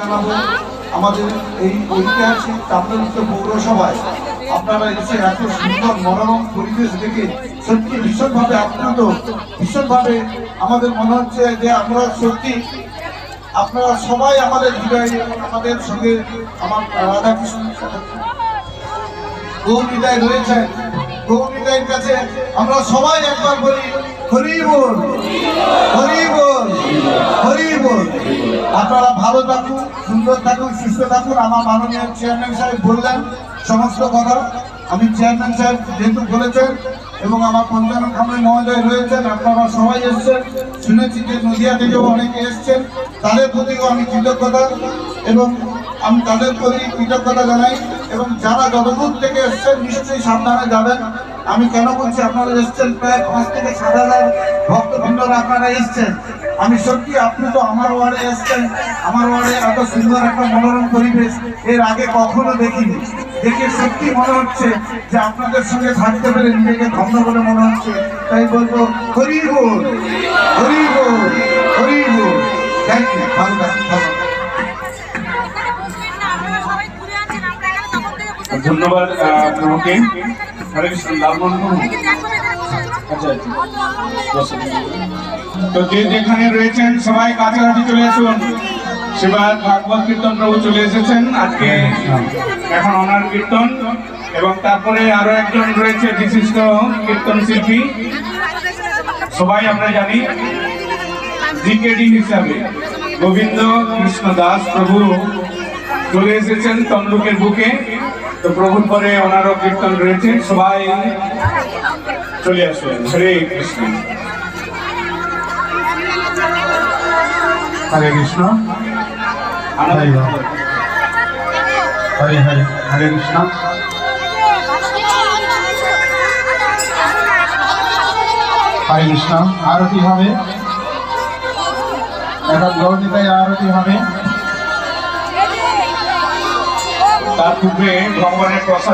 আমাদের এই ঐতিহাসিক তাম্রলিপ্ত পৌরসভায় আপনারা এসে এত সুন্দর মনোরম পরিবেশ দেখে সত্যি ভীষণভাবে আপ্লুত ভীষণভাবে আমাদের মনে হচ্ছে যে আমরা সত্যি আপনারা সবাই আমাদের হৃদয়ে আমাদের সঙ্গে আমার রাধাকৃষ্ণ গৌরীদায় রয়েছেন গৌরীদায়ের কাছে আমরা সবাই একবার বলি, হরি ভালো থাকুন, সুন্দর থাকুন, সুস্থ থাকুন। আমার মাননীয় চেয়ারম্যান সাহেব বললেন সমস্ত কথা। আমি চেয়ারম্যান সাহেব যেহেতু বলেছেন এবং আমার পঞ্চানন খামরি মহোদয় রয়েছেন, আপনারা সবাই এসছেন। শুনেছি যে নদিয়া থেকেও অনেকে এসছেন। তাদের প্রতিও আমি কৃতজ্ঞতা এবং আমি তাদের প্রতি কৃতজ্ঞতা জানাই এবং যারা যতদূর থেকে এসছেন, নিশ্চয়ই সাবধানে যাবেন। আমি কেন বলছি আপনারা এসছেন প্রায় পাঁচ থেকে সাত হাজার ভক্তবৃন্দরা আপনারা এসছেন। আমি সত্যি আপনি তো আমার ওয়ার্ডে এসছেন। আমার ওয়ার্ডে এত সুন্দর একটা মনোরম পরিবেশ এর আগে কখনো দেখিনি। দেখে সত্যি মনে হচ্ছে যে আপনাদের সঙ্গে থাকতে পেরে নিজেকে ধন্য বলে মনে হচ্ছে। তাই বলব হরি বল হরি বল হরি বল। থ্যাংক ইউ ভালো থাকুন ভালো। ধন্যবাদ আহ, আচ্ছা আচ্ছা। তো যে যেখানে রয়েছেন, সবাই কাছাকাছি চলে আসুন। সেবার ভাগবত কীর্তন প্রভু চলে এসেছেন। আজকে এখন অনার কীর্তন, এবং তারপরে আরও একজন রয়েছে, বিশিষ্ট কীর্তন শিল্পী। সবাই আমরা জানি, জিকেডি হিসাবে। গোবিন্দ কৃষ্ণ দাস প্রভু চলে এসেছেন তমলুকের বুকে। তো প্রভুর পরে ওনারও কীর্তন রয়েছে। সবাই চলে আসুন। হরে কৃষ্ণ। হরে কৃষ্ণ। হরে হরে হরে। কৃষ্ণ। হরে কৃষ্ণ। আরতি হবে। এখন গৌরীতায় আরতি হবে। তার পূর্বে ভগবানের প্রসাদ